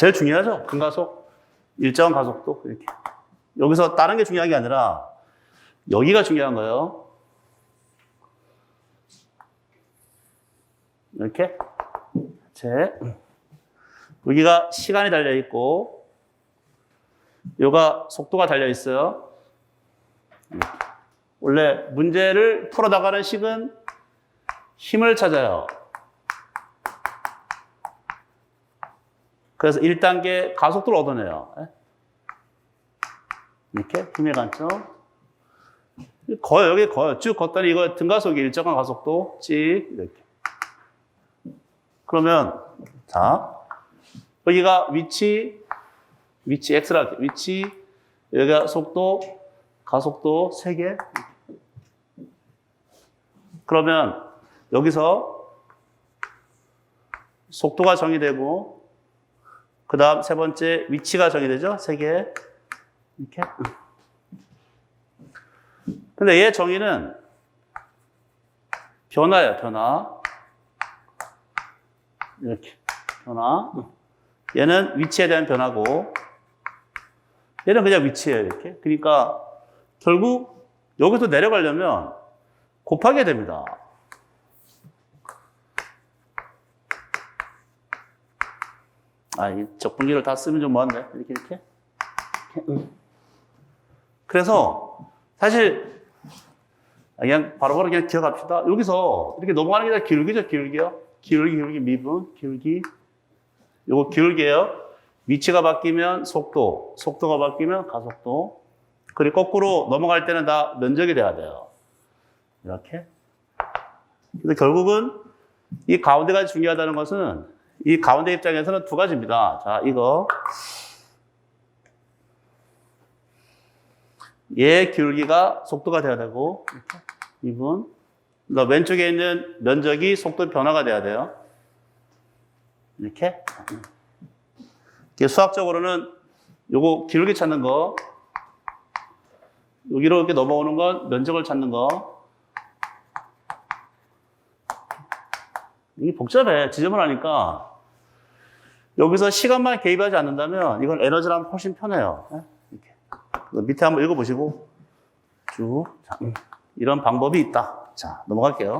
제일 중요하죠. 근가속. 일정한 가속도. 이렇게. 여기서 다른 게 중요한 게 아니라 여기가 중요한 거예요. 이렇게. 제. 여기가 시간이 달려 있고, 여가 속도가 달려 있어요. 원래 문제를 풀어 나가는 식은 힘을 찾아요. 그래서 1단계 가속도를 얻어내요. 예? 이렇게 힘의 관점. 거요, 여기 거요. 쭉 걷더니 이거 등가속이 일정한 가속도, 찍, 이렇게. 그러면, 자, 여기가 위치, 위치 X라. 위치, 여기가 속도, 가속도 3개. 그러면 여기서 속도가 정의되고, 그 다음 세 번째 위치가 정의되죠? 세 개. 이렇게. 근데 얘 정의는 변화예요, 변화. 이렇게. 변화. 얘는 위치에 대한 변화고, 얘는 그냥 위치예요, 이렇게. 그러니까 결국 여기서 내려가려면 곱하게 됩니다. 아, 이 적분기를 다 쓰면 좀 뭐한데? 이렇게, 이렇게. 그래서, 사실, 그냥 바로바로 그냥 기억합시다. 여기서 이렇게 넘어가는 게 다 기울기죠, 기울기요. 기울기, 기울기, 미분, 기울기. 요거 기울기예요. 위치가 바뀌면 속도, 속도가 바뀌면 가속도. 그리고 거꾸로 넘어갈 때는 다 면적이 돼야 돼요. 이렇게. 근데 결국은 이 가운데가 중요하다는 것은 이 가운데 입장에서는 두 가지입니다. 자, 이거. 얘 기울기가 속도가 돼야 되고, 이분 그러니까 왼쪽에 있는 면적이 속도 변화가 돼야 돼요. 이렇게. 수학적으로는 요거 기울기 찾는 거, 여기로 이렇게 넘어오는 건 면적을 찾는 거. 이게 복잡해. 지저분하니까. 여기서 시간만 개입하지 않는다면 이건 에너지랑 훨씬 편해요. 예? 이렇게. 밑에 한번 읽어보시고 쭉. 자, 음. 이런 방법이 있다. 자, 넘어갈게요.